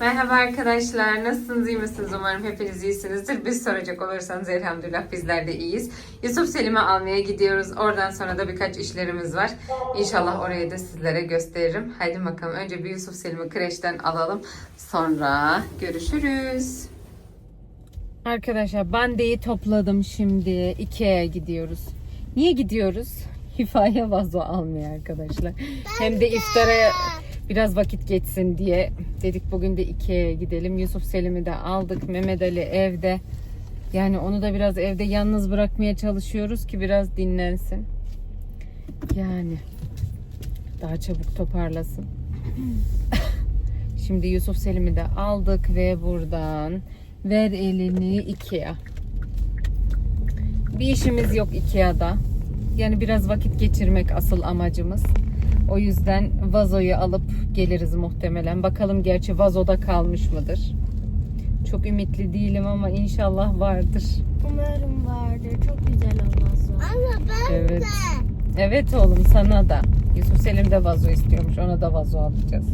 Merhaba arkadaşlar. Nasılsınız? iyi misiniz? Umarım hepiniz iyisinizdir. Biz soracak olursanız elhamdülillah bizler de iyiyiz. Yusuf Selim'i almaya gidiyoruz. Oradan sonra da birkaç işlerimiz var. İnşallah orayı da sizlere gösteririm. Haydi bakalım. Önce bir Yusuf Selim'i kreşten alalım. Sonra görüşürüz. Arkadaşlar bandeyi topladım şimdi. Ikea'ya gidiyoruz. Niye gidiyoruz? Hifaya vazo almaya arkadaşlar. Hem de iftara biraz vakit geçsin diye dedik bugün de Ikea'ya gidelim. Yusuf Selim'i de aldık. Mehmet Ali evde. Yani onu da biraz evde yalnız bırakmaya çalışıyoruz ki biraz dinlensin. Yani daha çabuk toparlasın. Şimdi Yusuf Selim'i de aldık ve buradan ver elini Ikea. Bir işimiz yok Ikea'da. Yani biraz vakit geçirmek asıl amacımız. O yüzden vazoyu alıp geliriz muhtemelen. Bakalım gerçi vazoda kalmış mıdır? Çok ümitli değilim ama inşallah vardır. Umarım vardır. Çok güzel olmaz o. Ama ben Evet. Evet oğlum sana da. Yusuf Selim de vazo istiyormuş. Ona da vazo alacağız.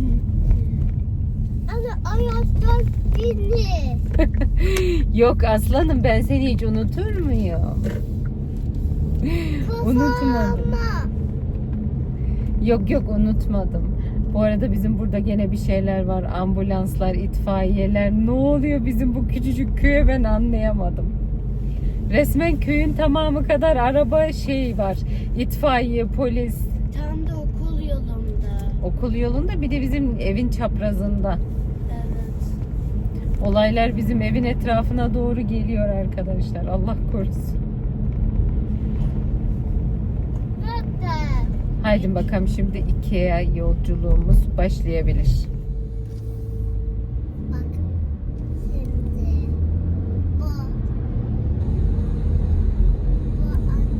Ama ayaklar beni. Yok aslanım ben seni hiç unutur muyum? Unutmadım. Yok yok unutmadım. Bu arada bizim burada gene bir şeyler var. Ambulanslar, itfaiyeler. Ne oluyor bizim bu küçücük köye ben anlayamadım. Resmen köyün tamamı kadar araba şey var. İtfaiye, polis. Tam da okul yolunda. Okul yolunda bir de bizim evin çaprazında. Evet. Olaylar bizim evin etrafına doğru geliyor arkadaşlar. Allah korusun. Haydi bakalım şimdi Ikea yolculuğumuz başlayabilir. Bak. Şimdi. Bu. Bu anne.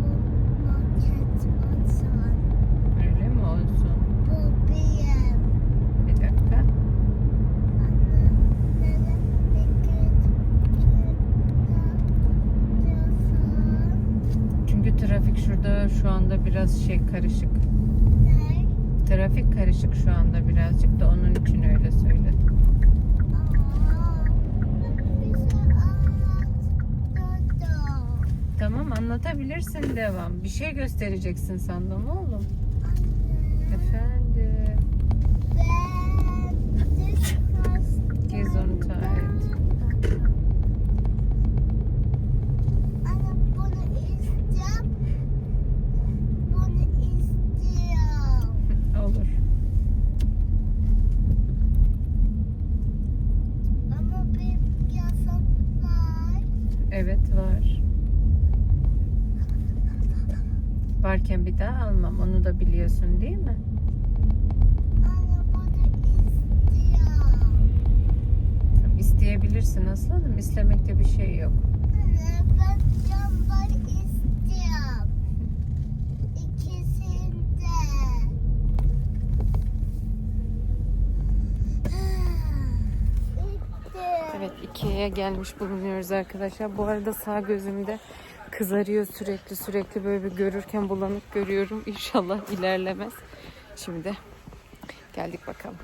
Bu maket olsun. Öyle mi olsun? Bu benim. Bir dakika. Anne. Neden diyorsun? Çünkü trafik şurada şu anda biraz şey karışık. Ne? Trafik karışık şu anda birazcık da onun için öyle söyledim. Aa, bize anlat. Dodo. Tamam anlatabilirsin devam. Bir şey göstereceksin sandım oğlum. Efendim. Ben discuss. Gez onu taahhüt. Anne bunu isteyeceğim. Bunu istiyorum. Olur. Ama bir yasak var. Evet var. Varken bir daha almam. Onu da biliyorsun değil mi? İstiyorum. İsteyebilirsin aslanım. İstemekte bir şey yok. Ben jambar istiyorum. İkisinde. Bitti. Evet Ikea'ya gelmiş bulunuyoruz arkadaşlar. Bu arada sağ gözümde kızarıyor sürekli sürekli böyle bir görürken bulanık görüyorum. İnşallah ilerlemez. Şimdi geldik bakalım.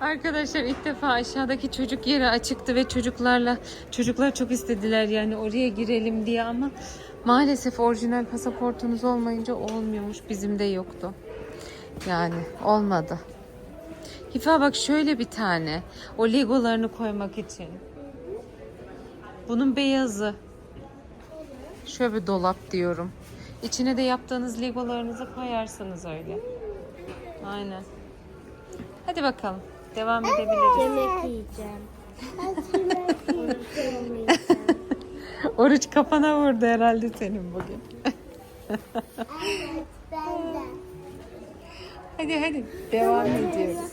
Arkadaşlar ilk defa aşağıdaki çocuk yeri açıktı ve çocuklarla çocuklar çok istediler yani oraya girelim diye ama maalesef orijinal pasaportunuz olmayınca olmuyormuş. Bizim de yoktu. Yani olmadı. Hifa bak şöyle bir tane. O legolarını koymak için. Bunun beyazı. Şöyle bir dolap diyorum. İçine de yaptığınız legolarınızı koyarsınız öyle. Aynen. Hadi bakalım. Devam edebiliriz. Yemek yiyeceğim. Ben yemek yiyeceğim. Oruç kafana vurdu herhalde senin bugün. Evet ben de. Hadi hadi devam ediyoruz.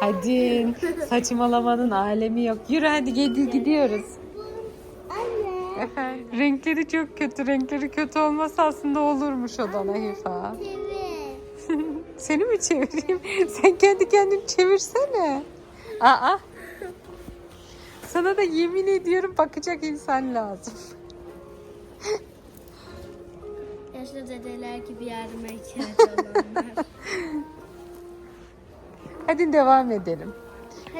Hadi saçmalamanın alemi yok. Yürü hadi gidi gidiyoruz. Efendim, renkleri çok kötü. Renkleri kötü olmasa aslında olurmuş odana Hifa. Seni mi çevireyim? Sen kendi kendini çevirsene. Aa. Sana da yemin ediyorum bakacak insan lazım. Yaşlı dedeler gibi yardıma ihtiyaç olanlar. Hadi devam edelim.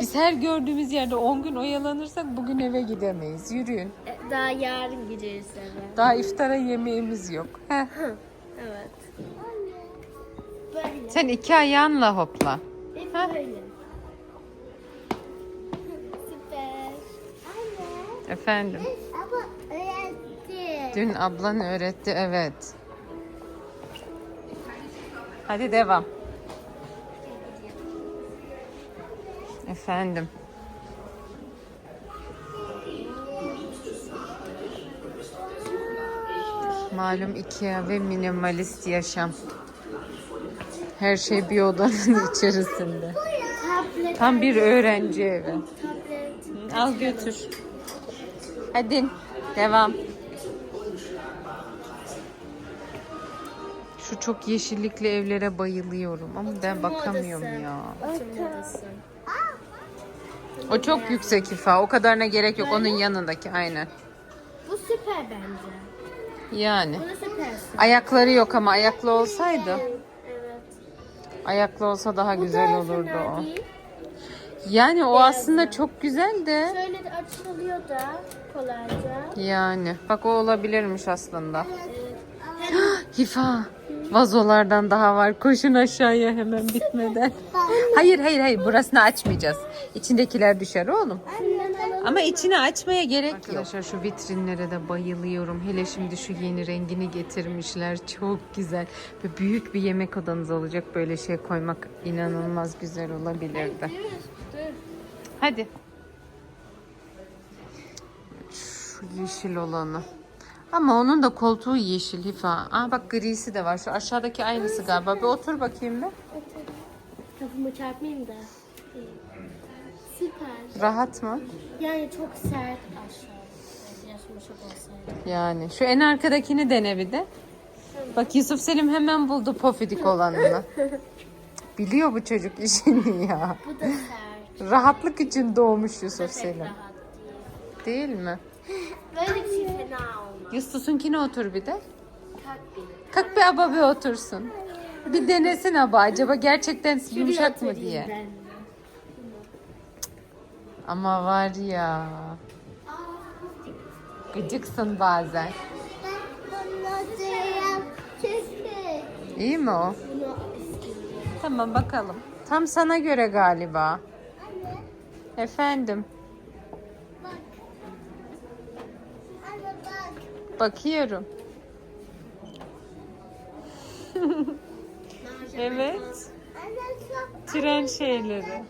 Biz her gördüğümüz yerde 10 gün oyalanırsak bugün eve gidemeyiz. Yürüyün. E, Daha yarın gideriz eve. Daha iftara yemeğimiz yok. Heh. Evet. Böyle. Sen iki ayağınla hopla. E, böyle. Süper. Anne. Efendim. Ama öğretti. Dün ablan öğretti evet. Hadi devam. Efendim. Malum Ikea ve minimalist yaşam. Her şey bir odanın içerisinde. Tablet. Tam bir öğrenci evi. Tablet. Al götür. Hadi devam. Şu çok yeşillikli evlere bayılıyorum ama ben bakamıyorum ya. Oturmadasın. O çok yüksek ifa. O kadarına gerek yok. Onun yanındaki aynen. Bu süper bence. Yani. Bu da süpersin. Ayakları yok ama ayaklı olsaydı. Evet. Ayaklı olsa daha güzel olurdu fena o. değil. Yani o aslında çok güzel de. Şöyle de açılıyor da kolayca. Yani. Bak o olabilirmiş aslında. Evet. Hifa. Vazolardan daha var. Koşun aşağıya hemen bitmeden. Hayır hayır hayır burasını açmayacağız. İçindekiler düşer oğlum. Ama içini açmaya gerek yok. Arkadaşlar şu vitrinlere de bayılıyorum. Hele şimdi şu yeni rengini getirmişler. Çok güzel. Ve büyük bir yemek odanız olacak. Böyle şey koymak inanılmaz güzel olabilirdi. Hadi. Şu yeşil olanı. Ama onun da koltuğu yeşil Hifa. Aa bak grisi de var. Şu aşağıdaki aynısı galiba. Bir otur bakayım bir. Kafamı çarpmayayım da. İyi. Süper. Rahat mı? Yani çok sert aşağı. Biraz yumuşak olsaydı. Yani. Şu en arkadakini dene bir de. Bak Yusuf Selim hemen buldu pofidik olanını. Biliyor bu çocuk işini ya. Bu da sert. Rahatlık için doğmuş Yusuf Selim. rahat Değil değil. mi? Böyle bir şey fena olmaz. Yusuf'unkine otur bir de. Kalk bir. Aba bir otursun. Bir denesin aba acaba gerçekten yumuşak mı diye. ben. Ama var ya. Gıcıksın bazen. İyi mi o? Tamam bakalım. Tam sana göre galiba. Efendim. Bakıyorum. evet. Tren şeyleri.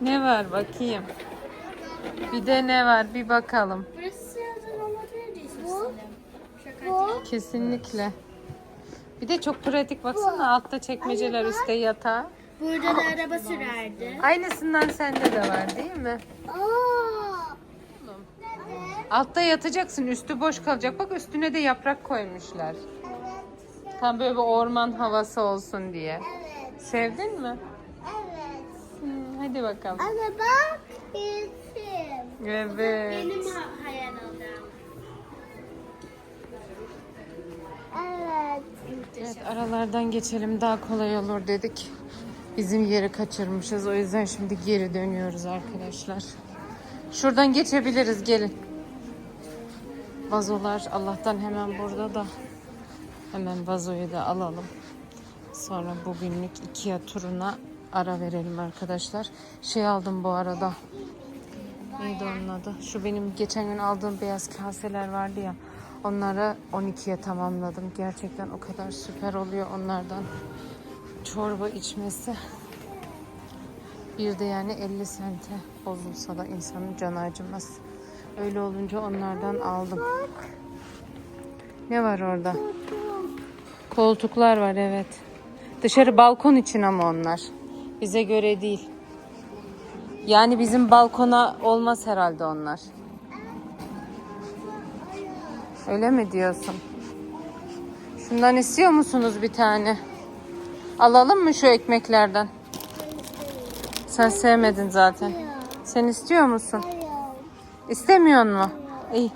Ne var bakayım. Bir de ne var bir bakalım. Burası sıradan olabilir diyorsun Selim. Şaka değil. Kesinlikle. Bir de çok pratik baksana altta çekmeceler üstte yatağı. Burada da araba sürerdi. Aynısından sende de var değil mi? Altta yatacaksın üstü boş kalacak. Bak üstüne de yaprak koymuşlar. Tam böyle bir orman havası olsun diye. Sevdin mi? Hmm, hadi bakalım. Ana bak. Evet. Benim hayal. Evet. Evet aralardan geçelim daha kolay olur dedik. Bizim yeri kaçırmışız. O yüzden şimdi geri dönüyoruz arkadaşlar. Şuradan geçebiliriz gelin. Vazolar Allah'tan hemen burada da. Hemen vazoyu da alalım. Sonra bugünlük Ikea turuna ara verelim arkadaşlar. Şey aldım bu arada. Neydi onun adı? Şu benim geçen gün aldığım beyaz kaseler vardı ya. Onları 12'ye tamamladım. Gerçekten o kadar süper oluyor onlardan. Çorba içmesi. Bir de yani 50 sente bozulsa da insanın canı acımaz. Öyle olunca onlardan aldım. Ne var orada? Koltuklar var evet. Dışarı balkon için ama onlar. Bize göre değil. Yani bizim balkona olmaz herhalde onlar. Öyle mi diyorsun? Şundan istiyor musunuz bir tane? Alalım mı şu ekmeklerden? Sen sevmedin zaten. Sen istiyor musun? İstemiyor mu? İyi.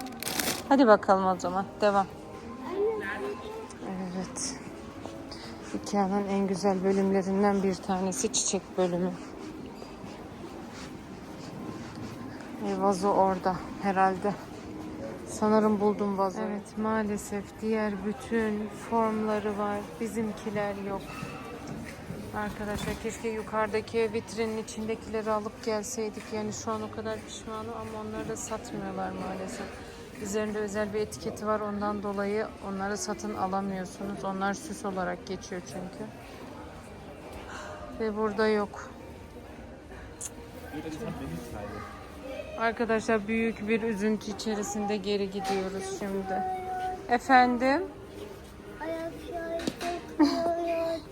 Hadi bakalım o zaman. Devam. Evet. Ikea'nın en güzel bölümlerinden bir tanesi çiçek bölümü. E, vazo orada herhalde. Sanırım buldum vazo. Evet maalesef diğer bütün formları var. Bizimkiler yok. Arkadaşlar keşke yukarıdaki vitrinin içindekileri alıp gelseydik. Yani şu an o kadar pişmanım ama onları da satmıyorlar maalesef. Üzerinde özel bir etiketi var ondan dolayı onları satın alamıyorsunuz. Onlar süs olarak geçiyor çünkü. Ve burada yok. Arkadaşlar büyük bir üzüntü içerisinde geri gidiyoruz şimdi. Efendim?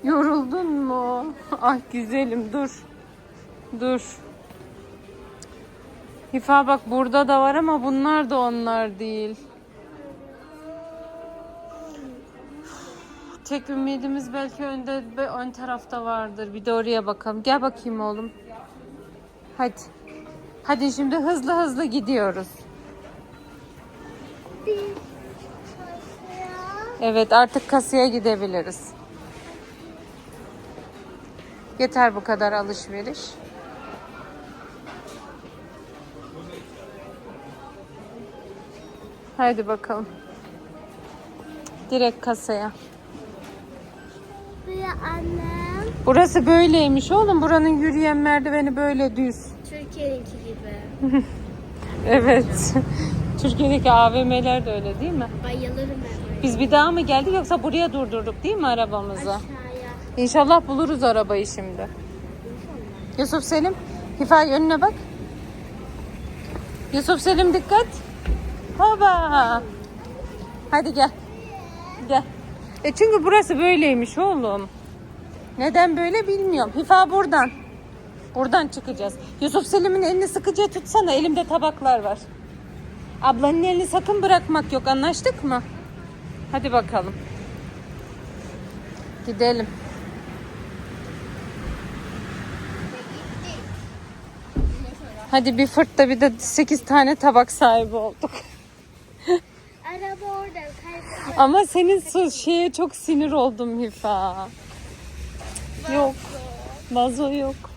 Yoruldun mu? Ah güzelim dur. Dur. Hifa bak burada da var ama bunlar da onlar değil. Tek ümidimiz belki önde ön tarafta vardır. Bir de oraya bakalım. Gel bakayım oğlum. Hadi. Hadi şimdi hızlı hızlı gidiyoruz. Evet artık kasaya gidebiliriz. Yeter bu kadar alışveriş. Haydi bakalım. Direkt kasaya. Annem. Burası böyleymiş oğlum. Buranın yürüyen merdiveni böyle düz. Türkiye'ninki gibi. Evet. Türkiye'deki AVM'ler de öyle değil mi? Bayılırım ben. Biz bir daha mı geldik yoksa buraya durdurduk değil mi arabamızı? Aşağıya. İnşallah buluruz arabayı şimdi. Yusuf Selim, Hifa önüne bak. Yusuf Selim dikkat. Baba. Hadi gel. Gel. E çünkü burası böyleymiş oğlum. Neden böyle bilmiyorum. Hifa buradan. Buradan çıkacağız. Yusuf Selim'in elini sıkıca tutsana. Elimde tabaklar var. Ablanın elini sakın bırakmak yok. Anlaştık mı? Hadi bakalım. Gidelim. Hadi bir fırtta bir de 8 tane tabak sahibi olduk. Araba orada. Ama senin su şeye çok sinir oldum Hifa. Yok. Vazo yok.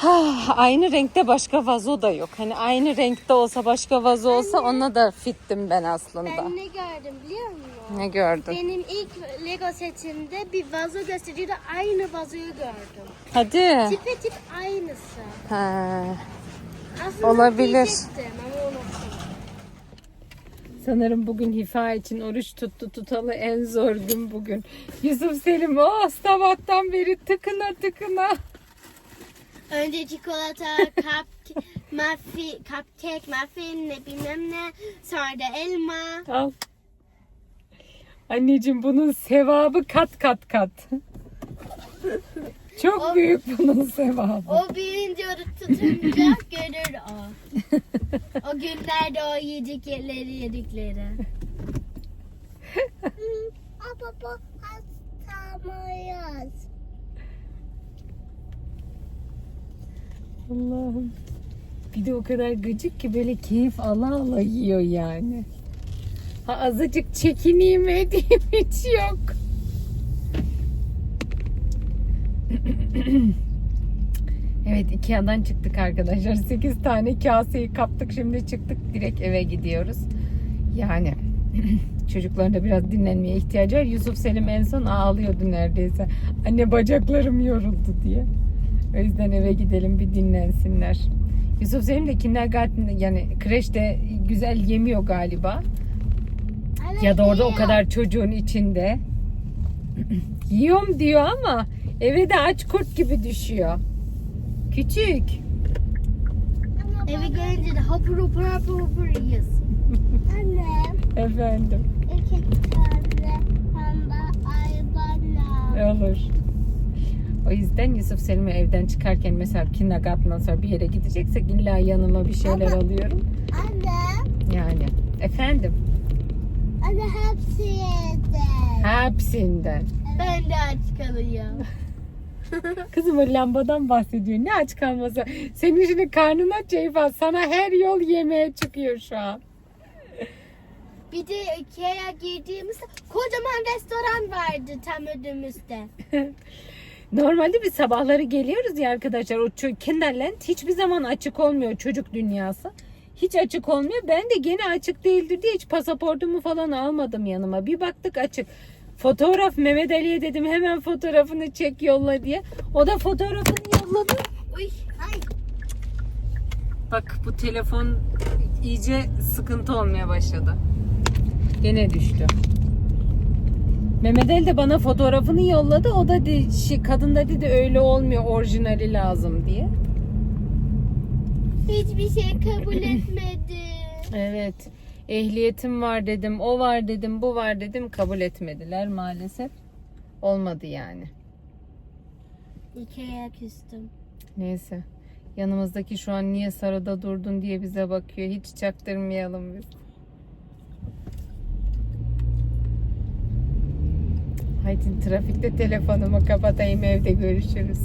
Ha, aynı renkte başka vazo da yok. Hani aynı renkte olsa başka vazo olsa ona da fittim ben aslında. Ben ne gördüm biliyor musun? Ne gördün? Benim ilk Lego setimde bir vazo gösteriyordu. Aynı vazoyu gördüm. Hadi. Tipe tip aynısı. Ha. Aslında Olabilir. diyecektim ama unuttum. Sanırım bugün Hifa için oruç tuttu tutalı en zor gün bugün. Yusuf Selim o sabahtan beri tıkına tıkına. Önce çikolata, cup, muffin, cupcake, muffin ne bilmem ne. Sonra da elma. Al. Anneciğim bunun sevabı kat kat kat. Çok büyük bunun sevabı. O birinci oruç tutunca görür o. O günlerde o yedikleri yedikleri. Ama bu Allah'ım. Bir de o kadar gıcık ki böyle keyif ala ala yiyor yani. Ha azıcık çekineyim edeyim hiç yok. evet Ikea'dan çıktık arkadaşlar. 8 tane kaseyi kaptık. Şimdi çıktık direkt eve gidiyoruz. Yani çocukların da biraz dinlenmeye ihtiyacı var. Yusuf Selim en son ağlıyordu neredeyse. Anne bacaklarım yoruldu diye. O yüzden eve gidelim bir dinlensinler. Yusuf Selim de kindergarten yani kreşte güzel yemiyor galiba. Ya da orada o kadar çocuğun içinde. Yiyorum diyor ama eve de aç kurt gibi düşüyor. Küçük. Eve gelince de hapur hapur hapur hapur yiyorsun. Anne, Efendim. iki tane pembe ayvana. Olur. O yüzden Yusuf Selim'i evden çıkarken mesela kindergarten'dan sonra bir yere gideceksek illa yanıma bir şeyler alıyorum. Anne, Yani efendim anne hepsi yedi. hepsinden. Ben de aç kalıyorum. Kızım o lambadan bahsediyor. Ne aç kalması? Senin şimdi karnın aç. Sana her yol yemeğe çıkıyor şu an. Bir de Ikea'ya girdiğimizde kocaman restoran vardı tam önümüzde. Normalde biz sabahları geliyoruz ya arkadaşlar. O Kinderland hiçbir zaman açık olmuyor çocuk dünyası. Hiç açık olmuyor. Ben de gene açık değildir diye hiç pasaportumu falan almadım yanıma. Bir baktık açık. Fotoğraf Mehmet Ali'ye dedim hemen fotoğrafını çek yolla diye. O da fotoğrafını yolladı. Uy, ay. Bak bu telefon iyice sıkıntı olmaya başladı. Gene düştü. Mehmet Ali de bana fotoğrafını yolladı. O da de, şey, kadın da dedi öyle olmuyor orijinali lazım diye. Hiçbir şey kabul etmedi. Evet. Ehliyetim var dedim, o var dedim, bu var dedim. Kabul etmediler maalesef. Olmadı yani. Ikea'ya küstüm. Neyse. Yanımızdaki şu an niye sarıda durdun diye bize bakıyor. Hiç çaktırmayalım biz. Haydi trafikte telefonumu kapatayım evde görüşürüz.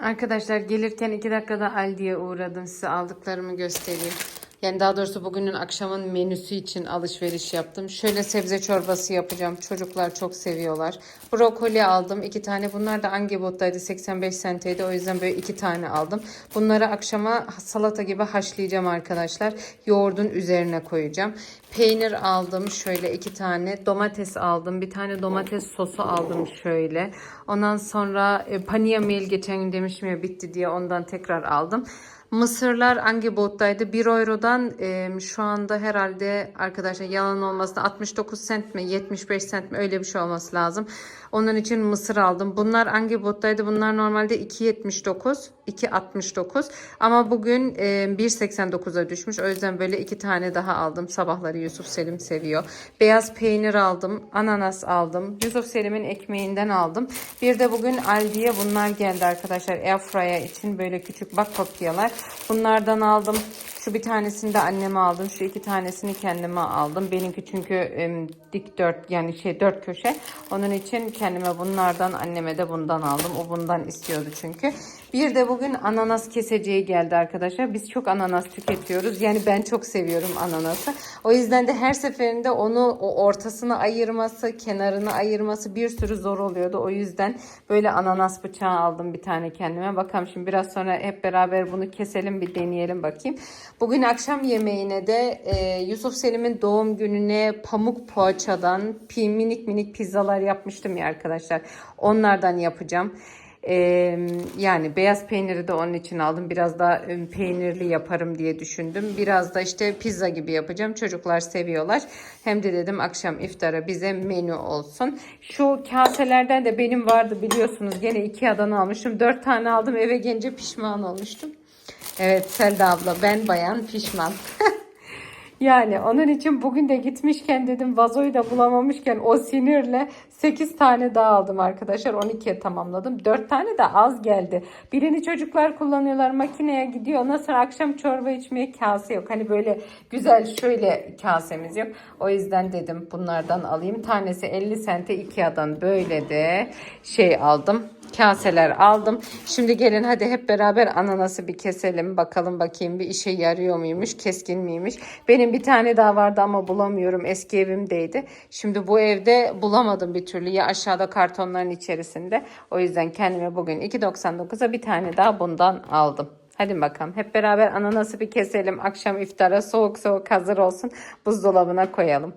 Arkadaşlar gelirken iki dakikada Aldi'ye uğradım. Size aldıklarımı göstereyim. Yani daha doğrusu bugünün akşamın menüsü için alışveriş yaptım. Şöyle sebze çorbası yapacağım. Çocuklar çok seviyorlar. Brokoli aldım. iki tane. Bunlar da Angebot'taydı. 85 centeydi. O yüzden böyle iki tane aldım. Bunları akşama salata gibi haşlayacağım arkadaşlar. Yoğurdun üzerine koyacağım. Peynir aldım. Şöyle iki tane. Domates aldım. Bir tane domates sosu aldım şöyle. Ondan sonra e, paniye mail geçen gün demiştim ya bitti diye ondan tekrar aldım. Mısırlar Angebot'taydı. 1 eurodan e, şu anda herhalde arkadaşlar yalan olmasın 69 cent mi 75 cent mi öyle bir şey olması lazım. Onun için mısır aldım. Bunlar Angebot'taydı. Bunlar normalde 2.79 2.69 ama bugün e, 1.89'a düşmüş. O yüzden böyle iki tane daha aldım. Sabahları Yusuf Selim seviyor. Beyaz peynir aldım. Ananas aldım. Yusuf Selim'in ekmeğinden aldım. Bir de bugün Aldi'ye bunlar geldi arkadaşlar. Airfryer için böyle küçük bak kopyalar. Bunlardan aldım. Şu bir tanesini de anneme aldım. Şu iki tanesini kendime aldım. Benimki çünkü em, dik dört yani şey dört köşe. Onun için kendime bunlardan anneme de bundan aldım. O bundan istiyordu çünkü. Bir de bugün ananas keseceği geldi arkadaşlar. Biz çok ananas tüketiyoruz. Yani ben çok seviyorum ananası. O yüzden de her seferinde onu o ortasını ayırması, kenarını ayırması bir sürü zor oluyordu. O yüzden böyle ananas bıçağı aldım bir tane kendime. Bakalım şimdi biraz sonra hep beraber bunu keselim bir deneyelim bakayım. Bugün akşam yemeğine de e, Yusuf Selim'in doğum gününe pamuk poğaçadan minik minik pizzalar yapmıştım ya arkadaşlar. Onlardan yapacağım. Ee, yani beyaz peyniri de onun için aldım. Biraz daha e, peynirli yaparım diye düşündüm. Biraz da işte pizza gibi yapacağım. Çocuklar seviyorlar. Hem de dedim akşam iftara bize menü olsun. Şu kaselerden de benim vardı biliyorsunuz. Gene Ikea'dan almışım. Dört tane aldım. Eve gelince pişman olmuştum. Evet Selda abla ben bayan pişman. Yani onun için bugün de gitmişken dedim vazoyu da bulamamışken o sinirle 8 tane daha aldım arkadaşlar. 12'ye tamamladım. 4 tane de az geldi. Birini çocuklar kullanıyorlar makineye gidiyor. Ondan sonra akşam çorba içmeye kase yok. Hani böyle güzel şöyle kasemiz yok. O yüzden dedim bunlardan alayım. Tanesi 50 sente Ikea'dan böyle de şey aldım kaseler aldım. Şimdi gelin hadi hep beraber ananası bir keselim. Bakalım bakayım bir işe yarıyor muymuş, keskin miymiş. Benim bir tane daha vardı ama bulamıyorum. Eski evimdeydi. Şimdi bu evde bulamadım bir türlü. Ya aşağıda kartonların içerisinde. O yüzden kendime bugün 2.99'a bir tane daha bundan aldım. Hadi bakalım hep beraber ananası bir keselim. Akşam iftara soğuk soğuk hazır olsun. Buzdolabına koyalım.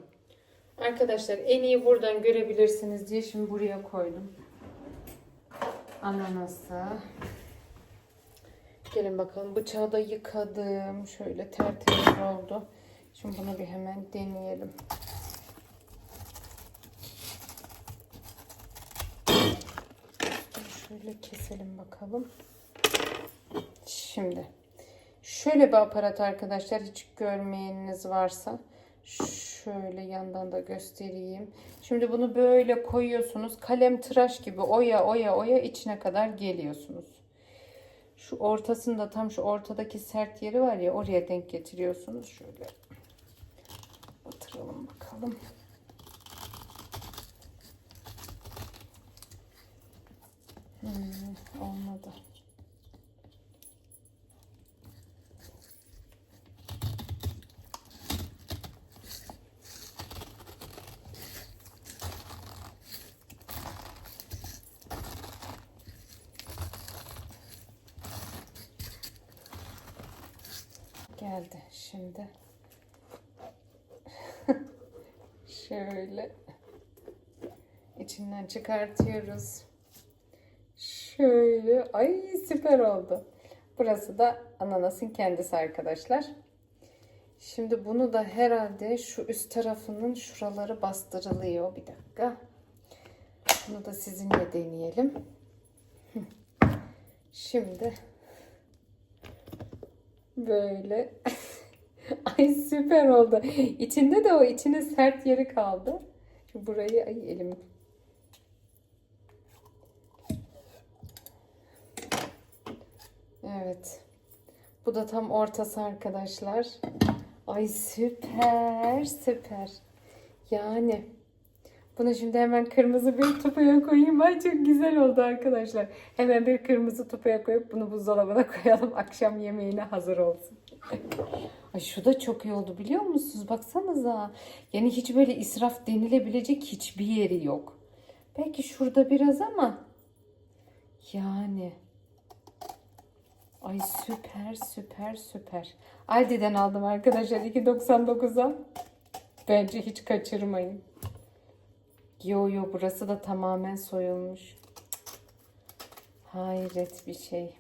Arkadaşlar en iyi buradan görebilirsiniz diye şimdi buraya koydum ananası. Gelin bakalım bıçağı da yıkadım. Şöyle tertemiz oldu. Şimdi bunu bir hemen deneyelim. Şöyle keselim bakalım. Şimdi şöyle bir aparat arkadaşlar hiç görmeyeniniz varsa şöyle yandan da göstereyim. Şimdi bunu böyle koyuyorsunuz. Kalem tıraş gibi oya oya oya içine kadar geliyorsunuz. Şu ortasında tam şu ortadaki sert yeri var ya oraya denk getiriyorsunuz. Şöyle batıralım bakalım. Hmm, olmadı. Geldi şimdi. Şöyle içinden çıkartıyoruz. Şöyle. Ay süper oldu. Burası da ananasın kendisi arkadaşlar. Şimdi bunu da herhalde şu üst tarafının şuraları bastırılıyor. Bir dakika. Bunu da sizinle deneyelim. Şimdi böyle ay süper oldu. İçinde de o içine sert yeri kaldı. Burayı ay elim Evet. Bu da tam ortası arkadaşlar. Ay süper süper. Yani bunu şimdi hemen kırmızı bir tupaya koyayım. Ay çok güzel oldu arkadaşlar. Hemen bir kırmızı tupaya koyup bunu buzdolabına koyalım. Akşam yemeğine hazır olsun. Ay şu da çok iyi oldu biliyor musunuz? Baksanıza. Yani hiç böyle israf denilebilecek hiçbir yeri yok. Belki şurada biraz ama yani Ay süper süper süper. Aldi'den aldım arkadaşlar 2.99'a. Bence hiç kaçırmayın. Yo yo burası da tamamen soyulmuş. Hayret bir şey.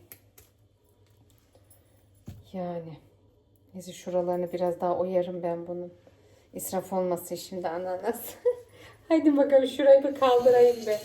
Yani. Neyse şuralarını biraz daha oyarım ben bunun. İsraf olmasın şimdi ananas. Haydi bakalım şurayı bir kaldırayım be.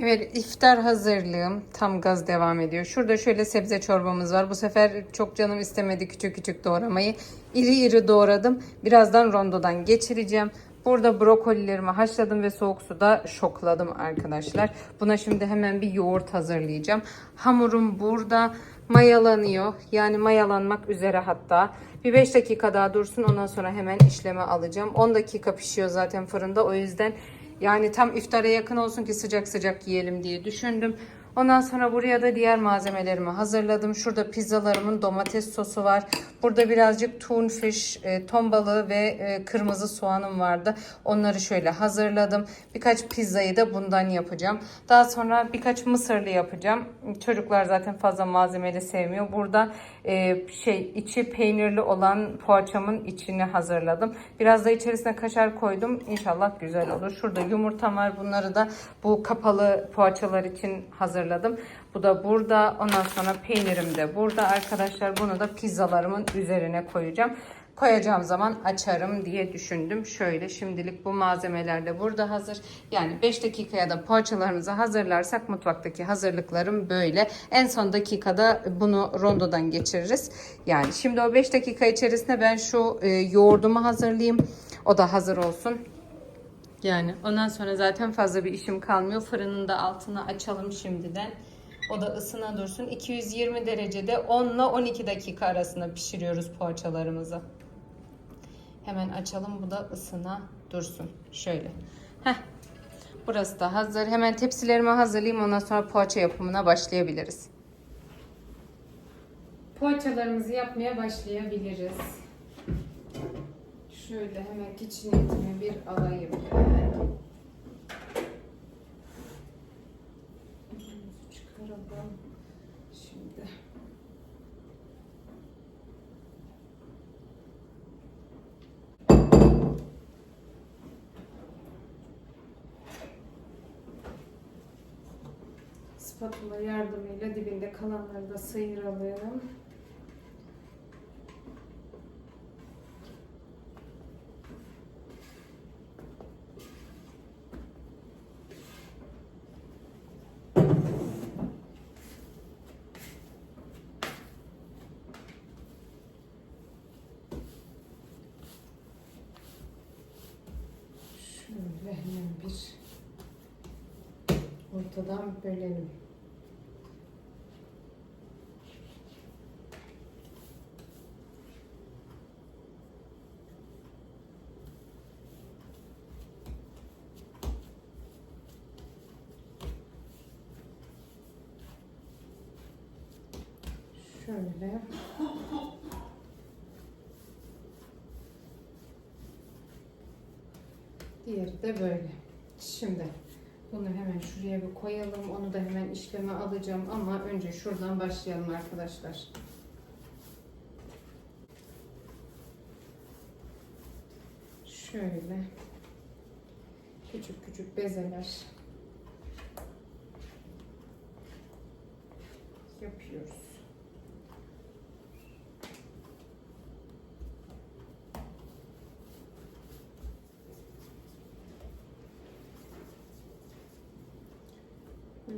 Evet iftar hazırlığım tam gaz devam ediyor. Şurada şöyle sebze çorbamız var. Bu sefer çok canım istemedi küçük küçük doğramayı. İri iri doğradım. Birazdan rondodan geçireceğim. Burada brokolilerimi haşladım ve soğuk suda şokladım arkadaşlar. Buna şimdi hemen bir yoğurt hazırlayacağım. Hamurum burada mayalanıyor. Yani mayalanmak üzere hatta. Bir 5 dakika daha dursun ondan sonra hemen işleme alacağım. 10 dakika pişiyor zaten fırında. O yüzden yani tam iftara yakın olsun ki sıcak sıcak yiyelim diye düşündüm. Ondan sonra buraya da diğer malzemelerimi hazırladım. Şurada pizzalarımın domates sosu var. Burada birazcık tunfish, e, ton balığı ve e, kırmızı soğanım vardı. Onları şöyle hazırladım. Birkaç pizzayı da bundan yapacağım. Daha sonra birkaç mısırlı yapacağım. Çocuklar zaten fazla malzemeli sevmiyor. Burada e, şey içi peynirli olan poğaçamın içini hazırladım. Biraz da içerisine kaşar koydum. İnşallah güzel olur. Şurada yumurtam var. Bunları da bu kapalı poğaçalar için hazırladım. Bu da burada. Ondan sonra peynirim de burada arkadaşlar. Bunu da pizzalarımın üzerine koyacağım. Koyacağım zaman açarım diye düşündüm. Şöyle şimdilik bu malzemeler de burada hazır. Yani 5 dakikaya da poğaçalarımızı hazırlarsak mutfaktaki hazırlıklarım böyle. En son dakikada bunu rondodan geçiririz. Yani şimdi o 5 dakika içerisinde ben şu e, yoğurdumu hazırlayayım. O da hazır olsun. Yani ondan sonra zaten fazla bir işim kalmıyor. Fırının da altını açalım şimdiden. O da ısına dursun. 220 derecede 10 ile 12 dakika arasında pişiriyoruz poğaçalarımızı. Hemen açalım. Bu da ısına dursun. Şöyle. Heh. Burası da hazır. Hemen tepsilerimi hazırlayayım. Ondan sonra poğaça yapımına başlayabiliriz. Poğaçalarımızı yapmaya başlayabiliriz. Şöyle hemen kitchenetimi bir alayım ben. Yardımıyla dibinde kalanları da sıyıralım. Şöyle hemen bir ortadan bölelim. Şöyle. Diğeri de böyle. Şimdi bunu hemen şuraya bir koyalım. Onu da hemen işleme alacağım ama önce şuradan başlayalım arkadaşlar. Şöyle küçük küçük bezeler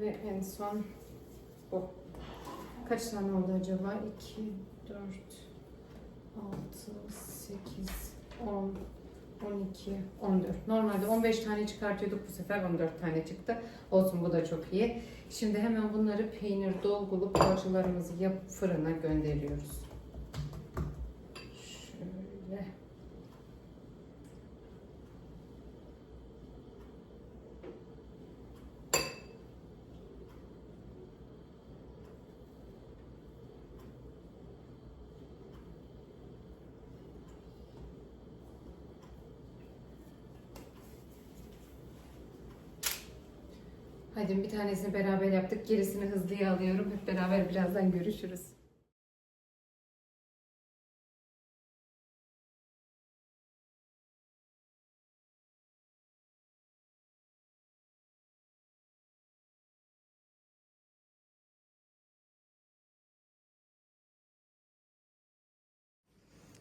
Ve en son bu. Kaç tane oldu acaba? 2, 4, 6, 8, 10, 12, 14. Normalde 15 tane çıkartıyorduk. Bu sefer 14 tane çıktı. Olsun bu da çok iyi. Şimdi hemen bunları peynir dolgulu poğaçalarımızı yapıp fırına gönderiyoruz. Şöyle. Hadi bir tanesini beraber yaptık. Gerisini hızlıya alıyorum. Hep beraber birazdan görüşürüz.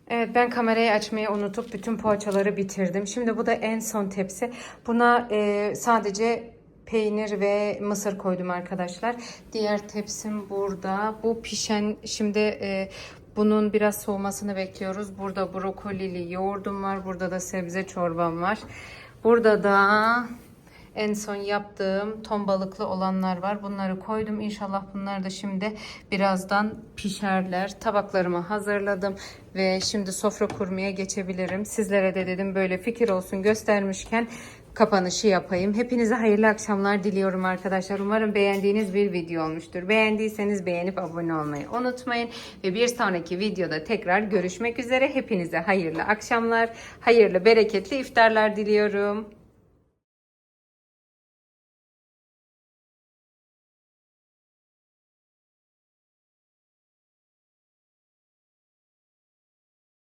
Evet ben kamerayı açmayı unutup bütün poğaçaları bitirdim. Şimdi bu da en son tepsi. Buna e, sadece peynir ve mısır koydum arkadaşlar. Diğer tepsim burada. Bu pişen şimdi e, bunun biraz soğumasını bekliyoruz. Burada brokolili yoğurdum var. Burada da sebze çorbam var. Burada da en son yaptığım ton balıklı olanlar var. Bunları koydum. İnşallah bunlar da şimdi birazdan pişerler. Tabaklarımı hazırladım ve şimdi sofra kurmaya geçebilirim. Sizlere de dedim böyle fikir olsun göstermişken kapanışı yapayım. Hepinize hayırlı akşamlar diliyorum arkadaşlar. Umarım beğendiğiniz bir video olmuştur. Beğendiyseniz beğenip abone olmayı unutmayın. Ve bir sonraki videoda tekrar görüşmek üzere. Hepinize hayırlı akşamlar, hayırlı bereketli iftarlar diliyorum.